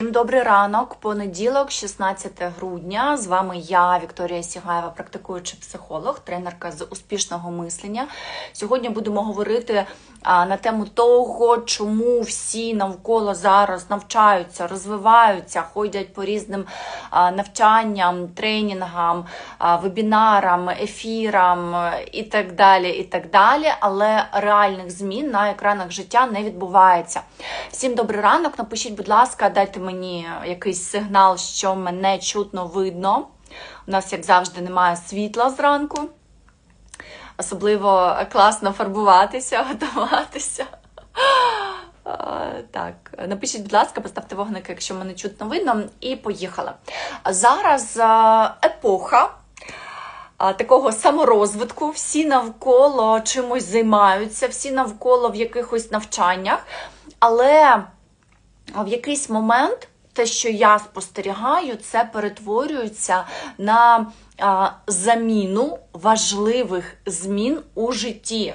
Всім добрий ранок, понеділок, 16 грудня. З вами я, Вікторія Сігаєва, практикуючий психолог, тренерка з успішного мислення. Сьогодні будемо говорити на тему того, чому всі навколо зараз навчаються, розвиваються, ходять по різним навчанням, тренінгам, вебінарам, ефірам е, і так далі. і так далі. Але реальних змін на екранах життя не відбувається. Всім добрий ранок. Напишіть, будь ласка, дайте мені якийсь сигнал, що мене чутно видно. У нас, як завжди, немає світла зранку. Особливо класно фарбуватися, готуватися. Так, напишіть, будь ласка, поставте вогник, якщо мене чутно видно, і поїхали. Зараз епоха такого саморозвитку, всі навколо чимось займаються, всі навколо в якихось навчаннях, але в якийсь момент те, що я спостерігаю, це перетворюється на а, заміну важливих змін у житті.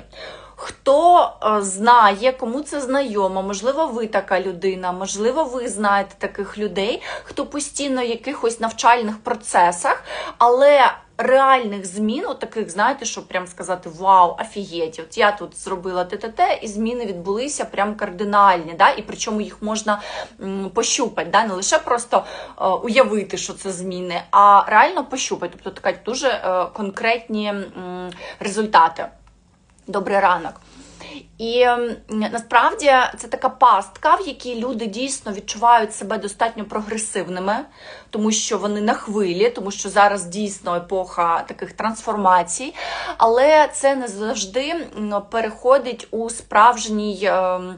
Хто знає, кому це знайомо, можливо, ви така людина, можливо, ви знаєте таких людей, хто постійно в якихось навчальних процесах, але реальних змін, от таких, знаєте, щоб прям сказати Вау, офігеть, от я тут зробила ТТТ, і зміни відбулися прям кардинальні, да? і причому їх можна пощупати, да? не лише просто е, уявити, що це зміни, а реально пощупати, тобто така дуже е, конкретні е, результати. Добрий ранок. І насправді це така пастка, в якій люди дійсно відчувають себе достатньо прогресивними, тому що вони на хвилі, тому що зараз дійсно епоха таких трансформацій, але це не завжди переходить у справжній. ем,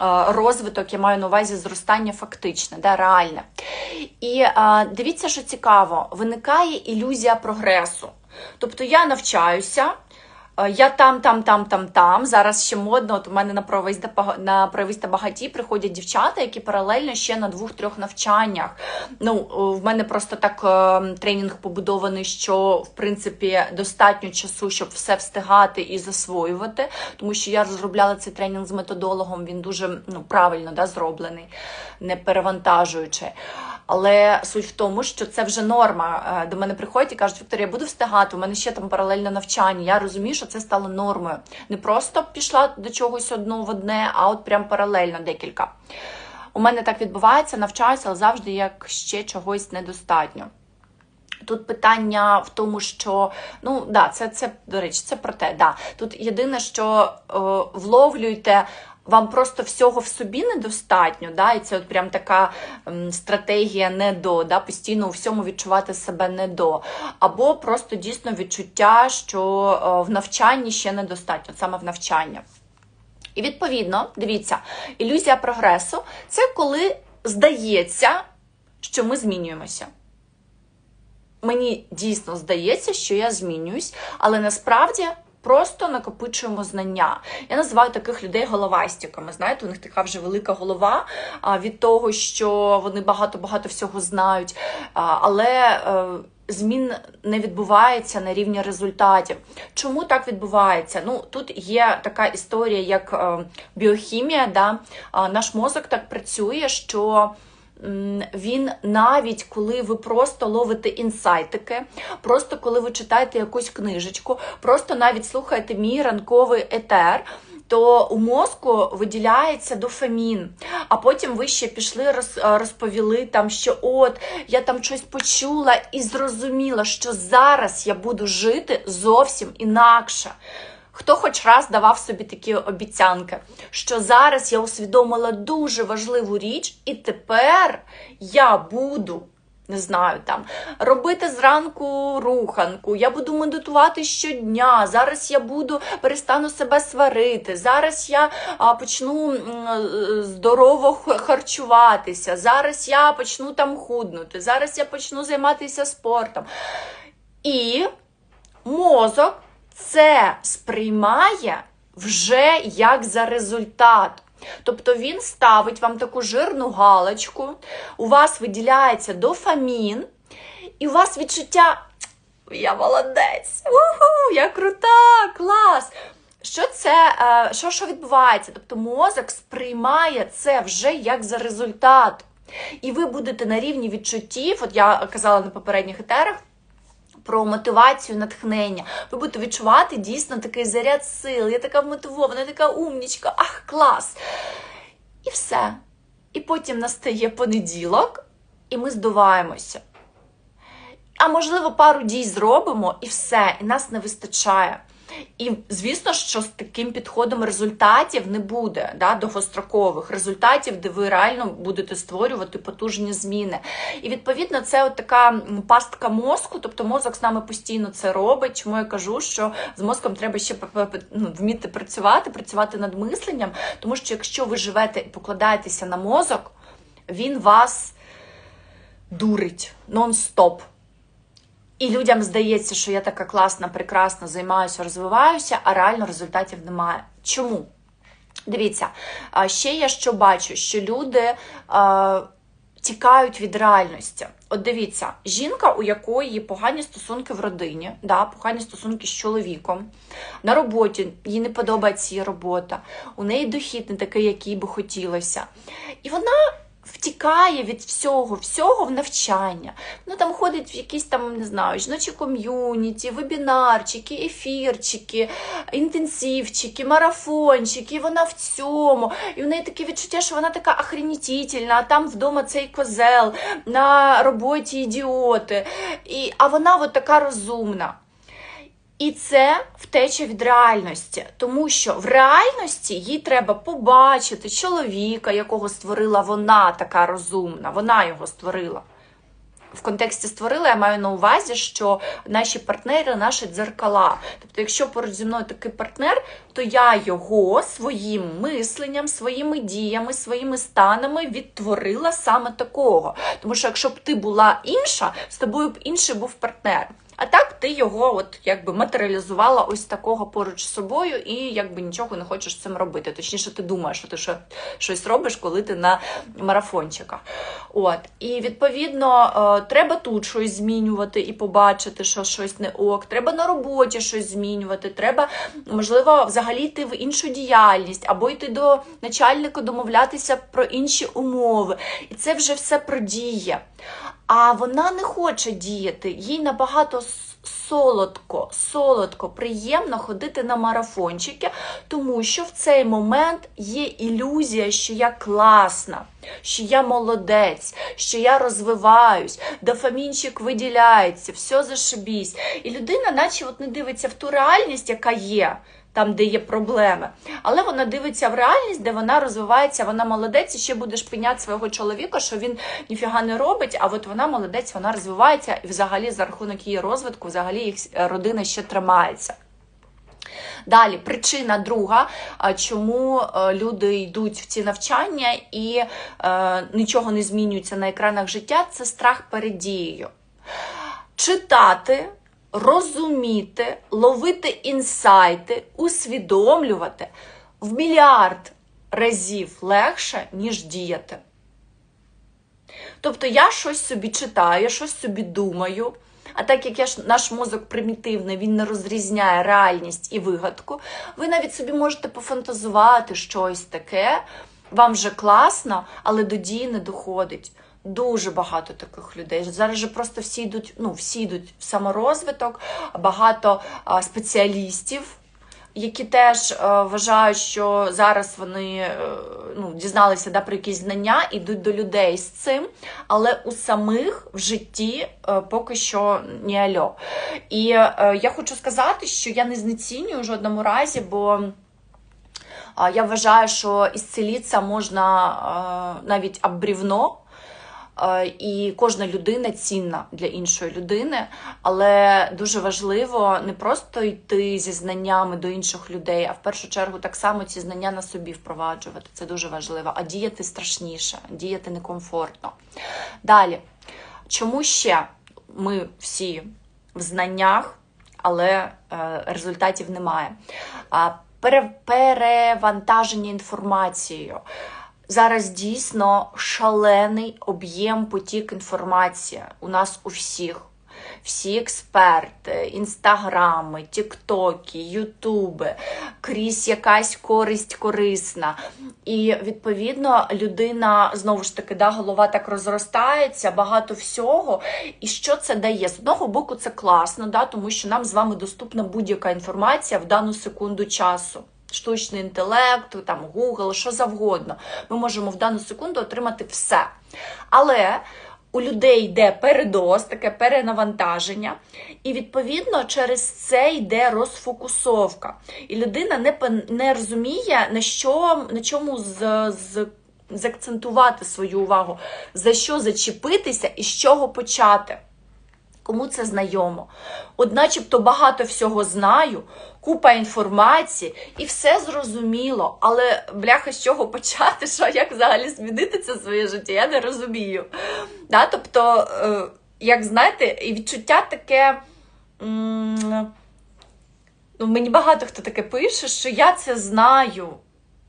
е, Розвиток, я маю на увазі зростання фактичне, да, реальне. І е, дивіться, що цікаво, виникає ілюзія прогресу. Тобто я навчаюся, Я там, там, там, там, там. Зараз ще модно. От у мене на правовість та на та багаті приходять дівчата, які паралельно ще на двох-трьох навчаннях. Ну, в мене просто так е, тренінг побудований, що в принципі достатньо часу, щоб все встигати і засвоювати. Тому що я розробляла цей тренінг з методологом. Він дуже ну, правильно да, зроблений, не перевантажуючи. Але суть в тому, що це вже норма. Е, До мене приходять і кажуть, Вікторія, я буду встигати, у мене ще там паралельне навчання. Я розумію, що це стало нормою. Не просто пішла до чогось одного в одне, а от прям паралельно декілька. У мене так відбувається, навчаюся, але завжди як ще чогось недостатньо. Тут питання в тому, що ну да, це, це до речі, це про те. Да. Тут єдине, що е, вловлюйте, вам просто всього в собі недостатньо, да, і це от прям така стратегія не до, да, постійно у всьому відчувати себе не до. Або просто дійсно відчуття, що е, в навчанні ще недостатньо, саме в навчанні. І відповідно, дивіться, ілюзія прогресу це коли здається, що ми змінюємося. Мені дійсно здається, що я змінююсь, але насправді просто накопичуємо знання. Я називаю таких людей головастиками. Знаєте, у них така вже велика голова від того, що вони багато-багато всього знають. Але е, змін не відбувається на рівні результатів. Чому так відбувається? Ну тут є така історія, як е, біохімія. Да? Наш мозок так працює, що. Він навіть коли ви просто ловите інсайтики, просто коли ви читаєте якусь книжечку, просто навіть слухаєте мій ранковий етер. То у мозку виділяється дофамін, а потім ви ще пішли роз- розповіли там, що от я там щось почула і зрозуміла, що зараз я буду жити зовсім інакше. Хто хоч раз давав собі такі обіцянки, що зараз я усвідомила дуже важливу річ, і тепер я буду. Не знаю, там робити зранку руханку, я буду медитувати щодня. Зараз я буду перестану себе сварити. Зараз я а, почну здорово харчуватися. Зараз я почну там худнути. Зараз я почну займатися спортом. І мозок це сприймає вже як за результат. Тобто він ставить вам таку жирну галочку, у вас виділяється дофамін, і у вас відчуття я молодець, уху, я крута, клас. Що це, е, що, що відбувається? Тобто мозок сприймає це вже як за результат. І ви будете на рівні відчуттів, от я казала на попередніх етерах. Про мотивацію, натхнення. Ви будете відчувати дійсно такий заряд сил. Я така вмотивована, я така умнічка, ах, клас. І все. І потім настає понеділок, і ми здуваємося. А можливо, пару дій зробимо, і все, і нас не вистачає. І звісно, що з таким підходом результатів не буде да, довгострокових результатів, де ви реально будете створювати потужні зміни. І відповідно це от така пастка мозку, тобто мозок з нами постійно це робить. Чому я кажу, що з мозком треба ще ну, вміти працювати, працювати над мисленням, тому що якщо ви живете і покладаєтеся на мозок, він вас дурить нон-стоп. І людям здається, що я така класна, прекрасна, займаюся, розвиваюся, а реально результатів немає. Чому? Дивіться, ще я що бачу, що люди а, тікають від реальності. От дивіться, жінка, у якої погані стосунки в родині, да, погані стосунки з чоловіком, на роботі їй не подобається її робота, у неї дохід не такий, який би хотілося. І вона втікає від всього, всього в навчання. Ну там ходить в якісь там, не знаю, жіночі ком'юніті, вебінарчики, ефірчики, інтенсивчики, марафончики, і вона в цьому. І в неї таке відчуття, що вона така охренітительна, а там вдома цей козел, на роботі ідіоти. І, А вона от така розумна. І це втеча від реальності, тому що в реальності їй треба побачити чоловіка, якого створила вона така розумна, вона його створила. В контексті створила, я маю на увазі, що наші партнери наші дзеркала. Тобто, якщо поруч зі мною такий партнер, то я його своїм мисленням, своїми діями, своїми станами відтворила саме такого. Тому що якщо б ти була інша, з тобою б інший був партнер. А так ти його от якби матеріалізувала ось такого поруч з собою, і якби нічого не хочеш з цим робити. Точніше, ти думаєш, що ти що, щось робиш, коли ти на марафончиках. От. І відповідно е, треба тут щось змінювати і побачити, що щось не ок. Треба на роботі щось змінювати. Треба, можливо, взагалі йти в іншу діяльність, або йти до начальника, домовлятися про інші умови. І це вже все про діє. А вона не хоче діяти, їй набагато солодко, солодко, приємно ходити на марафончики, тому що в цей момент є ілюзія, що я класна, що я молодець, що я розвиваюсь, дофамінчик виділяється, все зашибісь. І людина, наче от не дивиться в ту реальність, яка є там, де є проблеми. Але вона дивиться в реальність, де вона розвивається, вона молодець, і ще будеш пеняти свого чоловіка, що він ніфіга не робить, а от вона молодець, вона розвивається, і взагалі за рахунок її розвитку, взагалі їх е, родина ще тримається. Далі, причина друга, чому е, люди йдуть в ці навчання і е, нічого не змінюється на екранах життя, це страх перед дією. Читати розуміти, ловити інсайти, усвідомлювати в мільярд разів легше, ніж діяти. Тобто я щось собі читаю, я щось собі думаю. А так як я наш мозок примітивний, він не розрізняє реальність і вигадку, ви навіть собі можете пофантазувати щось таке, вам вже класно, але до дії не доходить. Дуже багато таких людей. Зараз же просто всі йдуть, ну, всі йдуть в саморозвиток, багато а, спеціалістів, які теж а, вважають, що зараз вони а, е, ну, дізналися да, про якісь знання, йдуть до людей з цим, але у самих в житті а, е, поки що не альо. І а, е, я хочу сказати, що я не знецінюю в жодному разі, бо. Я вважаю, що ісцеліться можна навіть об брівно, і кожна людина цінна для іншої людини, але дуже важливо не просто йти зі знаннями до інших людей, а в першу чергу так само ці знання на собі впроваджувати. Це дуже важливо. А діяти страшніше, діяти некомфортно. Далі, чому ще ми всі в знаннях, але е, результатів немає? Перевантаження інформацією. Зараз дійсно шалений об'єм потік інформації у нас у всіх. Всі експерти, інстаграми, тіктоки, ютуби, крізь якась користь корисна. І відповідно людина знову ж таки да, голова так розростається, багато всього. І що це дає? З одного боку, це класно, да, тому що нам з вами доступна будь-яка інформація в дану секунду часу. Штучний інтелект, там Google, що завгодно. Ми можемо в дану секунду отримати все. Але у людей йде передоз, таке перенавантаження, і відповідно через це йде розфокусовка. І людина не, не розуміє, на, що, на чому з, з, закцентувати свою увагу, за що зачепитися і з чого почати. Кому це знайомо? От начебто багато всього знаю, купа інформації, і все зрозуміло. Але бляха, з чого почати? Що як взагалі змінити це своє життя? Я не розумію. Да? Тобто, е, як знаєте, і відчуття таке. Ну, мені багато хто таке пише, що я це знаю,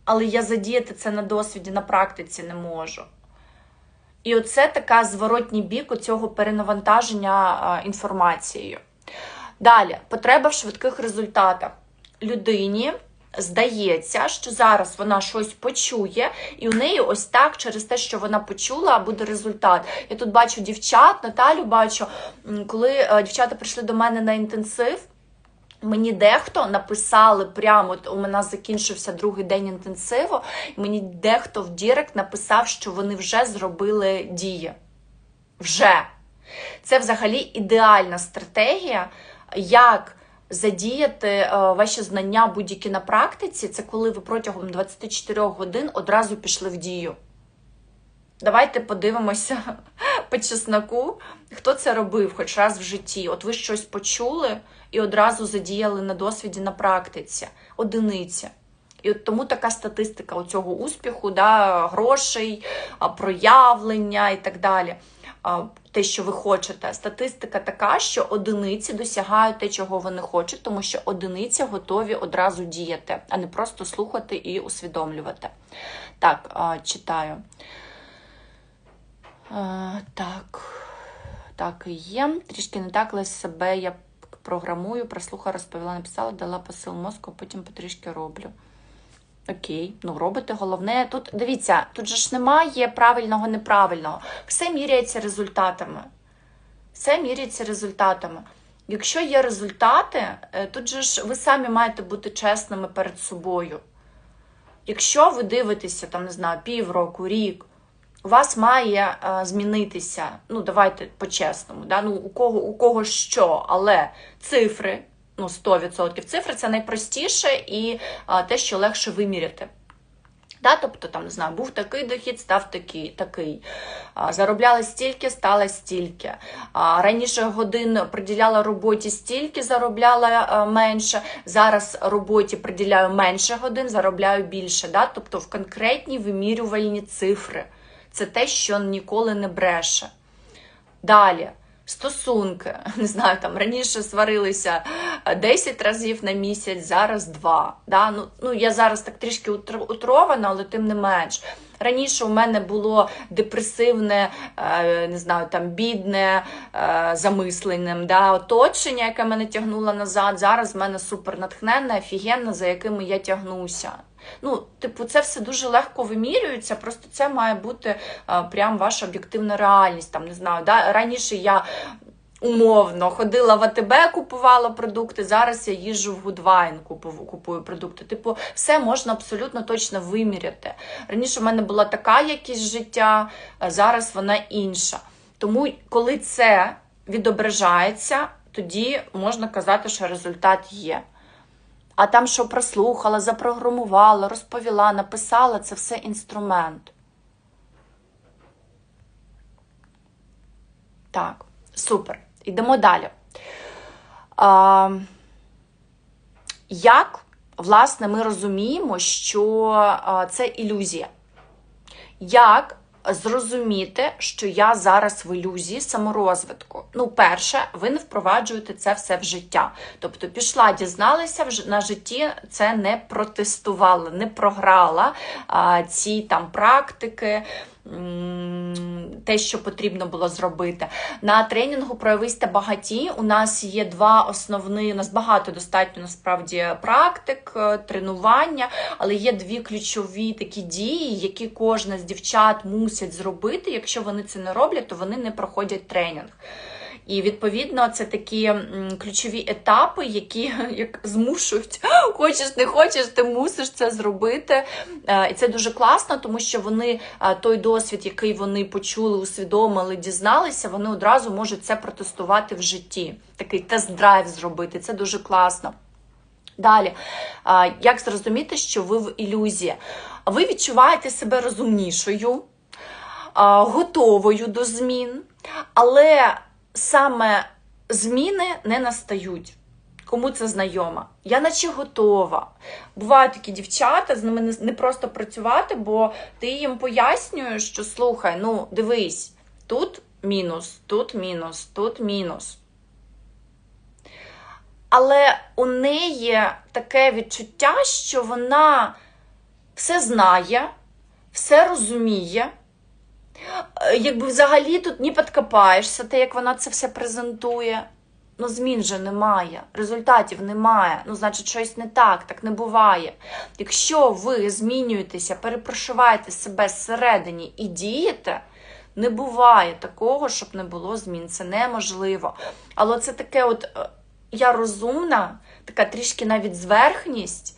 але я задіяти це на досвіді, на практиці не можу. І оце така зворотній бік у цього перенавантаження інформацією. Далі, потреба в швидких результатах. Людині здається, що зараз вона щось почує, і у неї ось так, через те, що вона почула, буде результат. Я тут бачу дівчат, Наталю бачу, коли е, дівчата прийшли до мене на інтенсив. Мені дехто написали прямо, от у мене закінчився другий день інтенсиву, мені дехто в Дірект написав, що вони вже зробили дії. Вже. Це взагалі ідеальна стратегія, як задіяти е, ваші знання будь-які на практиці. Це коли ви протягом 24 годин одразу пішли в дію. Давайте подивимося по чесноку, хто це робив хоч раз в житті. От ви щось почули і одразу задіяли на досвіді на практиці. Одиниця. І от тому така статистика у цього успіху, да, грошей, проявлення і так далі. Те, що ви хочете. Статистика така, що одиниці досягають те, чого вони хочуть, тому що одиниці готові одразу діяти, а не просто слухати і усвідомлювати. Так, читаю. Е, Так, так і є. Трішки не так, але себе я програмую, прослухала, розповіла, написала, дала посил мозку, потім потрішки роблю. Окей, ну робите головне. Тут дивіться, тут же ж немає правильного, неправильного. Все міряється результатами. Все міряється результатами. Якщо є результати, е, тут же ж ви самі маєте бути чесними перед собою. Якщо ви дивитеся, там, не знаю, півроку, рік, у вас має е, змінитися, ну давайте по-чесному, да? ну, у кого у кого що, але цифри, ну 100%. Цифри це найпростіше і е, те, що легше виміряти. Да, тобто, там, не знаю, був такий дохід, став такий. такий. А, Заробляла стільки, стала стільки. А, Раніше годин приділяла роботі стільки, заробляла е, менше. Зараз роботі приділяю менше годин, заробляю більше. Да? Тобто в конкретні вимірювальні цифри. Це те, що ніколи не бреше. Далі. Стосунки, не знаю, там раніше сварилися 10 разів на місяць, зараз 2. Да? Ну, ну, я зараз так трішки утр- утрована, але тим не менш. Раніше у мене було депресивне, е, не знаю, там бідне, е, замисленням да, оточення, яке мене тягнуло назад. Зараз в мене супер натхненне, офігенне, за якими я тягнуся. Ну, типу, це все дуже легко вимірюється, просто це має бути а, прям ваша об'єктивна реальність. Там не знаю, да? раніше я. Умовно ходила в АТБ, купувала продукти. Зараз я їжджу в Гудвайн, купую продукти. Типу, все можна абсолютно точно виміряти. Раніше в мене була така якість життя, а зараз вона інша. Тому, коли це відображається, тоді можна казати, що результат є. А там, що прослухала, запрограмувала, розповіла, написала, це все інструмент. Так, супер. Йдемо далі. А, як, власне, ми розуміємо, що це ілюзія? Як зрозуміти, що я зараз в ілюзії саморозвитку? Ну, перше, ви не впроваджуєте це все в життя. Тобто, пішла, дізналася на житті, це не протестувала, не програла а, ці там практики, те, що потрібно було зробити. На тренінгу проявисте багаті. У нас є два основні, у нас багато достатньо насправді практик, е, тренування, але є дві ключові такі дії, які кожна з дівчат мусять зробити. Якщо вони це не роблять, то вони не проходять тренінг. І відповідно це такі ключові етапи, які як змушують, хочеш не хочеш, ти мусиш це зробити. Е, І це дуже класно, тому що вони е, той досвід, який вони почули, усвідомили, дізналися, вони одразу можуть це протестувати в житті. Такий тест-драйв зробити. Це дуже класно. Далі, як зрозуміти, що ви в ілюзії? Ви відчуваєте себе розумнішою, готовою до змін, але саме зміни не настають. Кому це знайомо? Я наче готова. Бувають такі дівчата, з ними не просто працювати, бо ти їм пояснюєш, що слухай, ну дивись, тут мінус, тут мінус, тут мінус. Але у неї таке відчуття, що вона все знає, все розуміє. Е, Якби взагалі тут не підкопаєшся, те, як вона це все презентує. Ну, змін же немає, результатів немає. Ну, значить, щось не так, так не буває. Якщо ви змінюєтеся, перепрошиваєте себе зсередині і дієте, не буває такого, щоб не було змін. Це неможливо. Але це таке, от е, я розумна, така трішки навіть зверхність.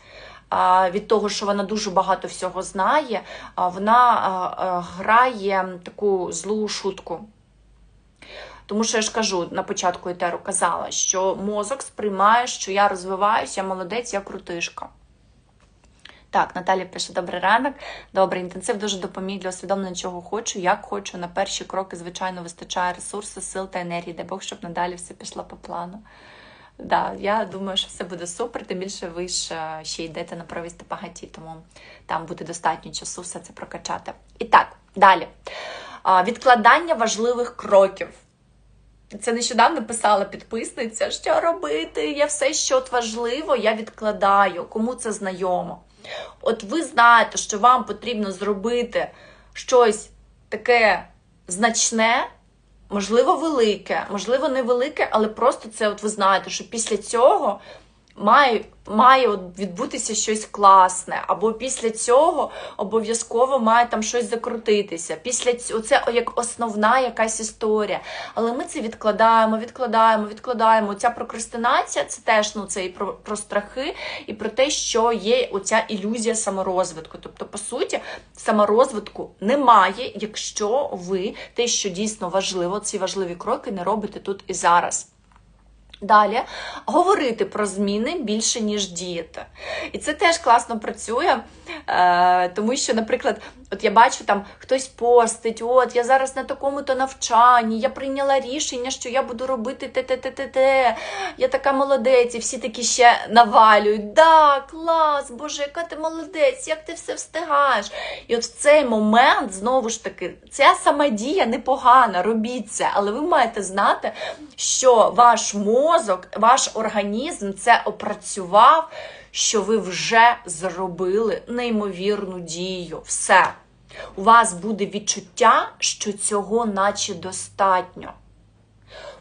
Від того, що вона дуже багато всього знає, вона грає таку злу шутку. Тому що я ж кажу, на початку етеру казала, що мозок сприймає, що я розвиваюся, я молодець, я крутишка. Так, Наталя пише: добрий ранок. Добрий інтенсив дуже допоміг для усвідомлення, чого хочу, як хочу. На перші кроки, звичайно, вистачає ресурсу, сил та енергії. Дай Бог, щоб надалі все пішло по плану. Да, я думаю, що все буде супер, тим більше ви ж ще йдете на провісти багаті, тому там буде достатньо часу все це прокачати. І так, далі. Відкладання важливих кроків. Це нещодавно писала підписниця, що робити. Я все, що от важливо, я відкладаю. Кому це знайомо? От ви знаєте, що вам потрібно зробити щось таке значне, можливо, велике, можливо, невелике, але просто це, от ви знаєте, що після цього має, має відбутися щось класне, або після цього обов'язково має там щось закрутитися. Після цього це як основна якась історія. Але ми це відкладаємо, відкладаємо, відкладаємо. Ця прокрастинація це теж ну, це і про, про страхи, і про те, що є оця ілюзія саморозвитку. Тобто, по суті, саморозвитку немає, якщо ви те, що дійсно важливо, ці важливі кроки не робите тут і зараз. Далі говорити про зміни більше, ніж діяти. І це теж класно працює, е, тому що, наприклад, от я бачу, там хтось постить, от я зараз на такому-то навчанні, я прийняла рішення, що я буду робити те-те-те-те-те, я така молодець, і всі такі ще навалюють. Да, клас, Боже, яка ти молодець, як ти все встигаєш. І от в цей момент, знову ж таки, ця сама дія непогана, робіть це, але ви маєте знати, що ваш мозок, ваш організм це опрацював, що ви вже зробили неймовірну дію. Все. У вас буде відчуття, що цього наче достатньо.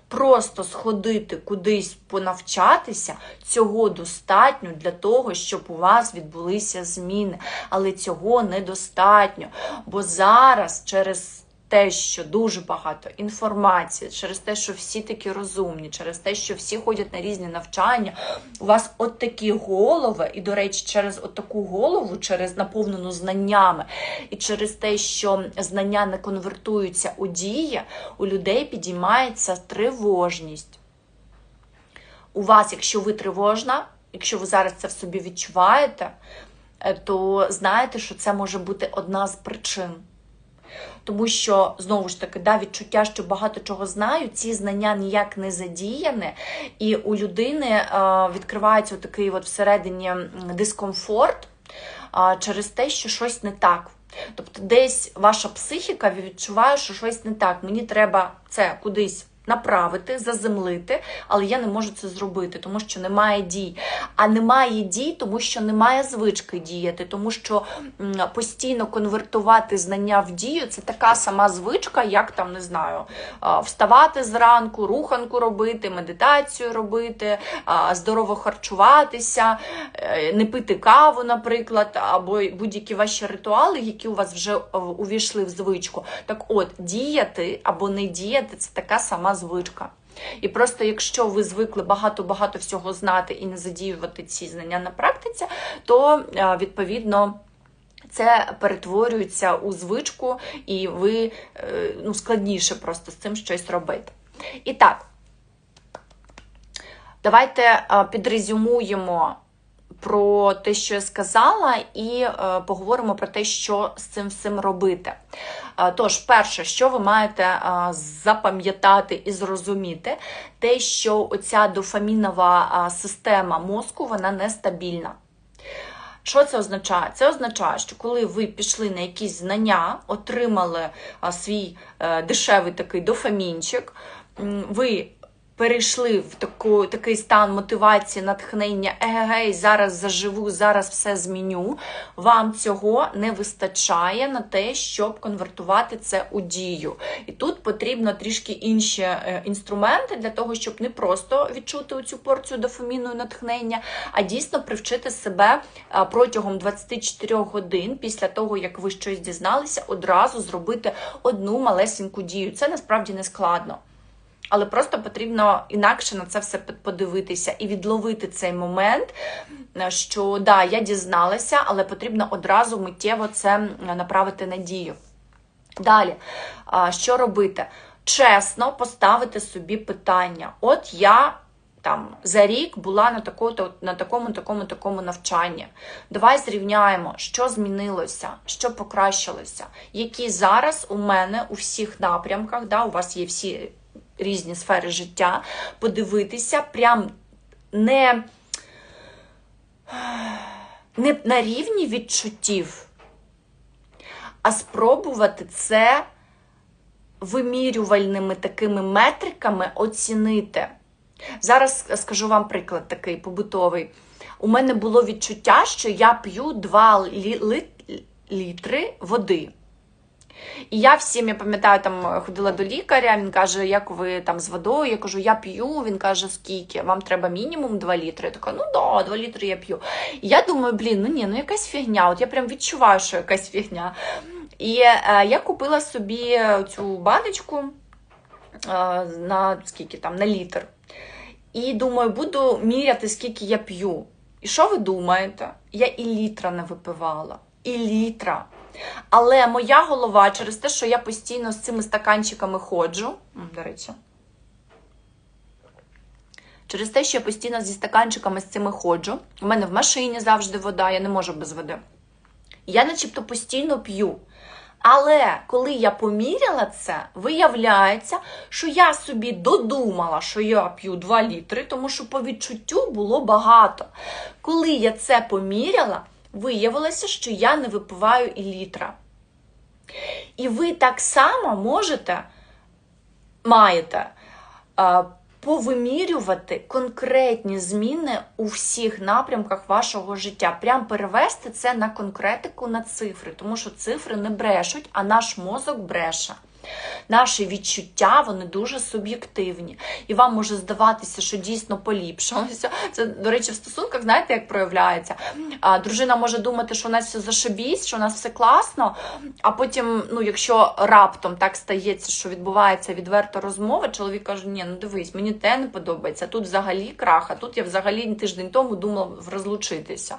Просто сходити кудись понавчатися, цього достатньо для того, щоб у вас відбулися зміни. Але цього недостатньо. Бо зараз через те, що дуже багато інформації, через те, що всі такі розумні, через те, що всі ходять на різні навчання, у вас от такі голови, і, до речі, через от таку голову, через наповнену знаннями, і через те, що знання не конвертуються у дії, у людей підіймається тривожність. У вас, якщо ви тривожна, якщо ви зараз це в собі відчуваєте, е, то знаєте, що це може бути одна з причин. Тому що, знову ж таки, да, відчуття, що багато чого знаю, ці знання ніяк не задіяне, і у людини е, відкривається такий от всередині дискомфорт через те, що щось не так. Тобто, десь ваша психіка відчуває, що щось не так. Мені треба це кудись направити, заземлити, але я не можу це зробити, тому що немає дій. А немає дій, тому що немає звички діяти, тому що постійно конвертувати знання в дію це така сама звичка, як там не знаю, вставати зранку, руханку робити, медитацію робити, здорово харчуватися, е, не пити каву, наприклад, або будь-які ваші ритуали, які у вас вже е, увійшли в звичку. Так от, діяти або не діяти це така сама звичка. І просто якщо ви звикли багато-багато всього знати і не задіювати ці знання на практиці, то е, відповідно. Це перетворюється у звичку, і ви е, ну, складніше просто з цим щось робити. І так, давайте е, підрезюмуємо про те, що я сказала, і е, поговоримо про те, що з цим всім робити. Е, Тож, перше, що ви маєте е, запам'ятати і зрозуміти, те, що оця дофамінова система мозку вона нестабільна. Що це означає? Це означає, що коли ви пішли на якісь знання, отримали свій дешевий такий дофамінчик, ви перейшли в таку, такий стан мотивації, натхнення, егегей, зараз заживу, зараз все зміню. Вам цього не вистачає на те, щоб конвертувати це у дію. І тут потрібно трішки інші е, інструменти для того, щоб не просто відчути цю порцію дофаміну і натхнення, а дійсно привчити себе е, протягом 24 годин після того, як ви щось дізналися, одразу зробити одну малесеньку дію. Це насправді не складно. Але просто потрібно інакше на це все подивитися і відловити цей момент, е, що да, я дізналася, але потрібно одразу миттєво це направити на дію. Далі, що робити? Чесно поставити собі питання. От я там за рік була на такому, на такому, такому, такому навчанні. Давай зрівняємо, що змінилося, що покращилося, які зараз у мене у всіх напрямках, да, у вас є всі різні сфери життя, подивитися прям не, не на рівні відчуттів, а спробувати це вимірювальними такими метриками оцінити. Зараз скажу вам приклад такий побутовий. У мене було відчуття, що я п'ю 2 лі- лі- літри води. І я всім, я пам'ятаю, там ходила до лікаря, він каже, як ви там з водою? Я кажу, я п'ю. Він каже, скільки? Вам треба мінімум 2 літри. Я така, ну да, 2 літри я п'ю. І я думаю, блін, ну ні, ну якась фігня. От я прям відчуваю, що якась фігня. І е, я купила собі цю баночку е, на скільки там, на літр. І думаю, буду міряти, скільки я п'ю. І що ви думаєте? Я і літра не випивала. І літра. Але моя голова через те, що я постійно з цими стаканчиками ходжу, до речі, через те, що я постійно зі стаканчиками з цими ходжу, у мене в машині завжди вода, я не можу без води. Я начебто постійно п'ю. Але коли я поміряла це, виявляється, що я собі додумала, що я п'ю 2 літри, тому що по відчуттю було багато. Коли я це поміряла, виявилося, що я не випиваю і літра. І ви так само можете, маєте повимірювати конкретні зміни у всіх напрямках вашого життя. Прям перевести це на конкретику, на цифри, тому що цифри не брешуть, а наш мозок бреше. Наші відчуття вони дуже суб'єктивні, і вам може здаватися, що дійсно поліпшилося. Це, до речі, в стосунках, знаєте, як проявляється. А, дружина може думати, що у нас все зашибісь, що у нас все класно. А потім, ну, якщо раптом так стається, що відбувається відверта розмова, чоловік каже: Ні, ну дивись, мені те не подобається. Тут взагалі крах, а тут я взагалі тиждень тому думала розлучитися.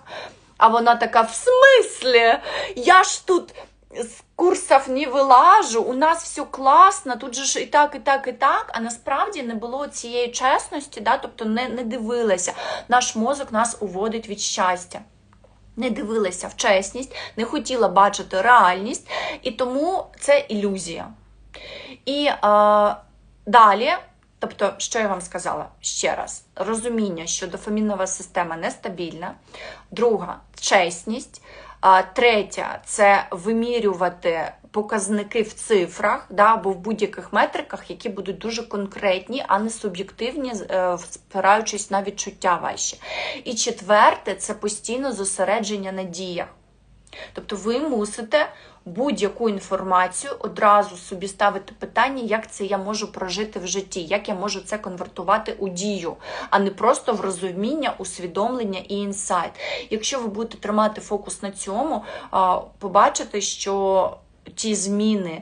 А вона така: в смислі? Я ж тут з курсів не вилажу, у нас все класно, тут же ж і так, і так, і так. А насправді не було цієї чесності, да? тобто не, не дивилася. Наш мозок нас уводить від щастя. Не дивилася в чесність, не хотіла бачити реальність, і тому це ілюзія. І е, далі, тобто, що я вам сказала ще раз: розуміння, що дофамінова система нестабільна. Друга чесність. А, третє це вимірювати показники в цифрах, да, або в будь-яких метриках, які будуть дуже конкретні, а не суб'єктивні, е, спираючись на відчуття ваші. І четверте це постійно зосередження на діях. Тобто ви мусите будь-яку інформацію одразу собі ставити питання, як це я можу прожити в житті, як я можу це конвертувати у дію, а не просто в розуміння, усвідомлення і інсайт. Якщо ви будете тримати фокус на цьому, побачите, що ті зміни.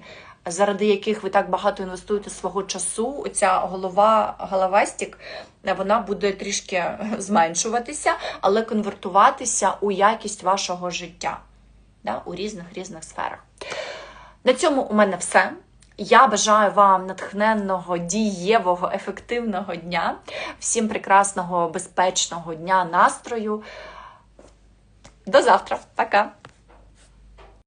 Заради яких ви так багато інвестуєте свого часу, оця голова, головастік, вона буде трішки зменшуватися, але конвертуватися у якість вашого життя да, у різних різних сферах. На цьому у мене все. Я бажаю вам натхненного, дієвого, ефективного дня, всім прекрасного, безпечного дня, настрою. До завтра. Пока!